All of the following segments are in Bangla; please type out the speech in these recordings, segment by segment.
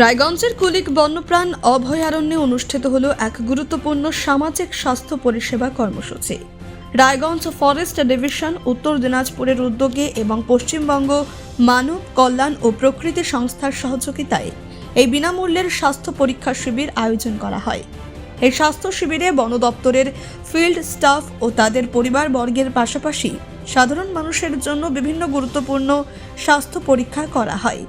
রায়গঞ্জের কুলিক বন্যপ্রাণ অভয়ারণ্যে অনুষ্ঠিত হল এক গুরুত্বপূর্ণ সামাজিক স্বাস্থ্য পরিষেবা কর্মসূচি। রায়গঞ্জ ফরেস্ট ডিভিশন, উত্তর দিনাজপুরের উদ্যোগে এবং পশ্চিমবঙ্গ মানব কল্যাণ ও প্রকৃতি সংস্থার সহযোগিতায় এই বিনামূল্যের স্বাস্থ্য পরীক্ষা শিবির আয়োজন করা হয়। এই স্বাস্থ্য শিবিরে বন দপ্তরের ফিল্ড স্টাফ ও তাদের পরিবারবর্গের পাশাপাশি সাধারণ মানুষের জন্য বিভিন্ন গুরুত্বপূর্ণ স্বাস্থ্য পরীক্ষা করা হয়।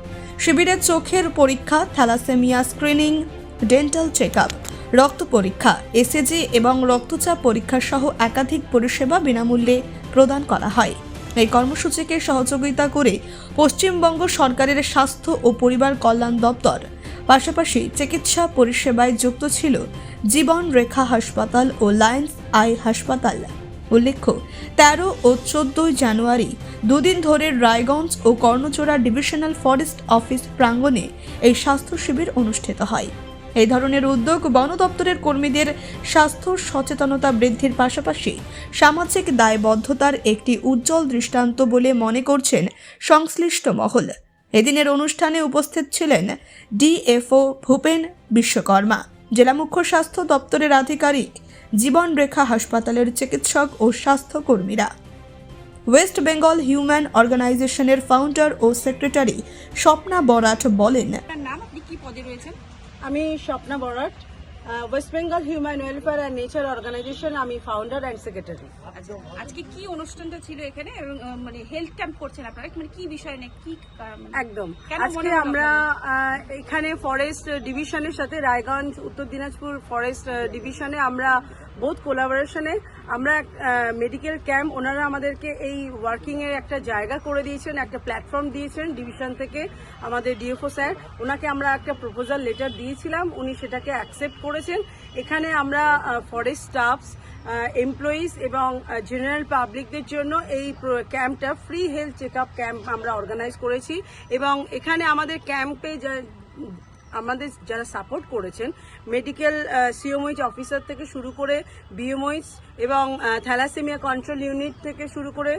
শিবিরে চোখের পরীক্ষা, থ্যালাসেমিয়া স্ক্রিনিং, ডেন্টাল চেক রক্ত পরীক্ষা, এসএজি এবং রক্তচাপ পরীক্ষা সহ একাধিক পরিষেবা বিনামূল্যে প্রদান করা হয়। এই কর্মসূচিকে সহযোগিতা করে পশ্চিমবঙ্গ সরকারের স্বাস্থ্য ও পরিবার কল্যাণ দপ্তর, পাশাপাশি চিকিৎসা পরিষেবায় যুক্ত ছিল জীবন রেখা হাসপাতাল ও লায়ন্স আই হাসপাতাল। উল্লেখ্য, তেরো ও চোদ্দই জানুয়ারি দুদিন ধরে রায়গঞ্জ ও কর্ণচোড়া ডিভিশনাল ফরেস্ট অফিস প্রাঙ্গণে এই স্বাস্থ্য শিবির অনুষ্ঠিত হয়। এই ধরনের উদ্যোগ বন দপ্তরের কর্মীদের স্বাস্থ্য সচেতনতা বৃদ্ধির পাশাপাশি সামাজিক দায়বদ্ধতার একটি উজ্জ্বল দৃষ্টান্ত বলে মনে করছেন সংশ্লিষ্ট মহল। এদিনের অনুষ্ঠানে উপস্থিত ছিলেন ডিএফও ভূপেন বিশ্বকর্মা, জেলা মুখ্য স্বাস্থ্য দপ্তরের আধিকারিক জীবন রেখা হাসপাতালের চিকিৎসক ও স্বাস্থ্যকর্মীরা। ওয়েস্ট বেঙ্গল হিউম্যান অর্গানাইজেশনের ফাউন্ডার ও সেক্রেটারি স্বপ্না বরাট বলেন নাম? আপনি কি পদে রয়েছেন? আমি Swapna Barat. West Bengal human welfare and nature organisation আমি ফাউন্ডার অ্যান্ড সেক্রেটারি আজকে কি অনুষ্ঠানটা ছিল এখানে? এবং মানে হেলথ ক্যাম্প করছেন আপনারা? মানে কি বিষয় নিয়ে? কি মানে- একদম। আজকে আমরা এখানে ফরেস্ট ডিভিশনের সাথে রায়গঞ্জ উত্তর দিনাজপুর ফরেস্ট ডিভিশনে আমরা বোধ কোলাবোরেশনে আমরা মেডিকেল ক্যাম্প ওনারা আমাদেরকে এই ওয়ার্কিং এর একটা জায়গা করে দিয়েছেন একটা প্ল্যাটফর্ম দিয়েছেন ডিভিশন থেকে আমাদের ডিএফও স্যার ওনাকে আমরা একটা প্রপোজাল লেটার দিয়েছিলাম উনি সেটাকে অ্যাকসেপ্ট করেছেন। এখানে আমরা ফরেস্ট স্টাফস এমপ্লয়িজ এবং জেনারেল পাবলিকদের জন্য এই ক্যাম্পটা free health check up camp আমরা অর্গানাইজ করেছি এবং এখানে আমাদের ক্যাম্পে আমাদের যারা সাপোর্ট করেছেন মেডিকেল সিওমইচ অফিসার থেকে শুরু করে বিএমওইচ এবং থ্যালাসেমিয়া কন্ট্রোল ইউনিট থেকে শুরু করে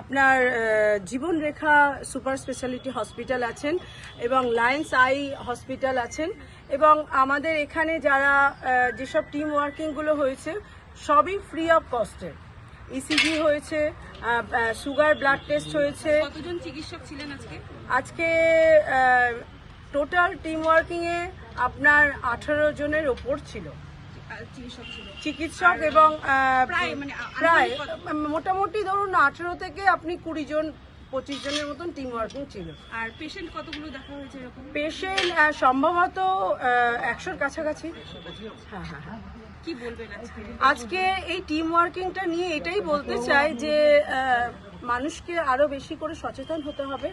আপনার জীবনরেখা সুপার স্পেশালিটি হসপিটাল আছেন এবং লায়েন্স আই হসপিটাল আছেন এবং আমাদের এখানে যারা যেসব টিম ওয়ার্কিংগুলো হয়েছে সবই ফ্রি অফ কস্টে ইসিজি হয়েছে সুগার ব্লাড টেস্ট হয়েছে। কতজন চিকিৎসক ছিলেন আজকে? আজকে টোটাল টিম ওয়ার্কিং এ আপনার আঠারো জনের ওপর ছিল। চিকিৎসক এবং প্রায় মানে মোটামুটি ধরুন আঠারো থেকে আপনি কুড়ি জন পঁচিশ জনের মতন টিম ওয়ার্কিং ছিল। আর পেশেন্ট কতগুলো দেখা হয়েছে এরকম? পেশেন্ট সম্ভবত একশোর কাছাকাছি। হ্যাঁ হ্যাঁ হ্যাঁ। কি বলবেন আজকে? এই টিম ওয়ার্কিংটা নিয়ে এটাই বলতে চাই যে মানুষকে আরও বেশি করে সচেতন হতে হবে।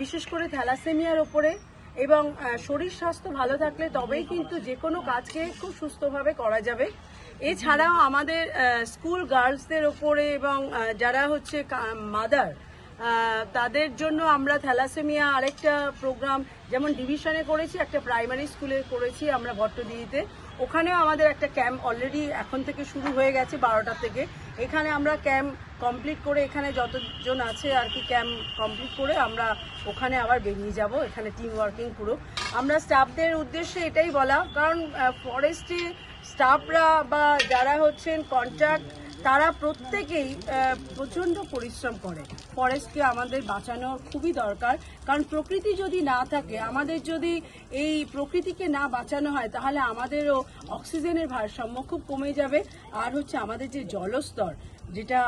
বিশেষ করে থ্যালাসেমিয়ার ওপরে। এবং শরীর স্বাস্থ্য ভালো থাকলে তবেই কিন্তু যে কোনো কাজকে খুব সুস্থভাবে করা যাবে। এছাড়াও আমাদের স্কুল গার্লসদের ওপরে এবং যারা হচ্ছে মাদার তাদের জন্য আমরা থ্যালাসেমিয়া আরেকটা প্রোগ্রাম, যেমন ডিভিশনে করেছি, একটা প্রাইমারি স্কুলে করেছি আমরা ভট্টদিতে ওখানেও আমাদের একটা ক্যাম্প অলরেডি এখন থেকে শুরু হয়ে গেছে বারোটা থেকে। এখানে আমরা ক্যাম্প কমপ্লিট করে এখানে যতজন আছে আর কি ক্যাম্প কমপ্লিট করে আমরা ওখানে আবার বেরিয়ে যাব, এখানে টিম ওয়ার্কিং পুরো। আমরা স্টাফদের উদ্দেশ্যে এটাই বলা, কারণ ফরেস্টে স্টাফরা বা যারা হচ্ছেন কন্ট্রাক্ট তারা প্রত্যেকেই প্রচণ্ড পরিশ্রম করে। ফরেস্টকে আমাদের বাঁচানো খুবই দরকার। কারণ প্রকৃতি যদি না থাকে, আমাদের যদি এই প্রকৃতিকে না বাঁচানো হয়, তাহলে আমাদেরও অক্সিজেনের ভারসাম্য খুব কমে যাবে। আর হচ্ছে আমাদের যে জলস্তর, যেটা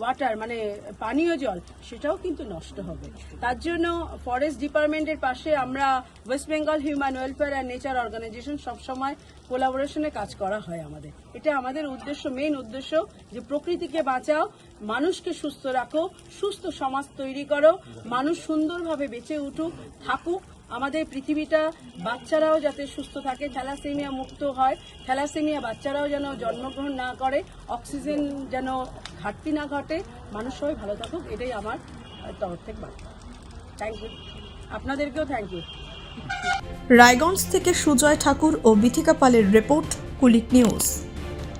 ওয়াটার মানে পানীয় জল, সেটাও কিন্তু নষ্ট হবে। তার জন্য ফরেস্ট ডিপার্টমেন্টের পাশে আমরা West Bengal human welfare and nature organization সবসময় কোলাবোরেশনে কাজ করা হয় আমাদের। এটা আমাদের উদ্দেশ্য মেইন উদ্দেশ্য। যে প্রকৃতিকে বাঁচাও, মানুষকে সুস্থ রাখো, সুস্থ সমাজ তৈরি করো, মানুষ সুন্দরভাবে বেঁচে উঠুক, থাকুক। আমাদের পৃথিবীটা বাচ্চারাও যাতে সুস্থ থাকে, থ্যালাসেমিয়া মুক্ত হয়, থ্যালাসেমিয়া বাচ্চারাও যেন জন্মগ্রহণ না করে, অক্সিজেন যেন ঘাটতি না ঘটে। মানুষ সবাই ভালো থাকুক, এটাই আমার তরফ থেকে বার্তা। থ্যাংক ইউ আপনাদেরকেও থ্যাংক ইউ রায়গঞ্জ থেকে সুজয় ঠাকুর ও বিথিকা পালের রিপোর্ট কুলিক নিউজ।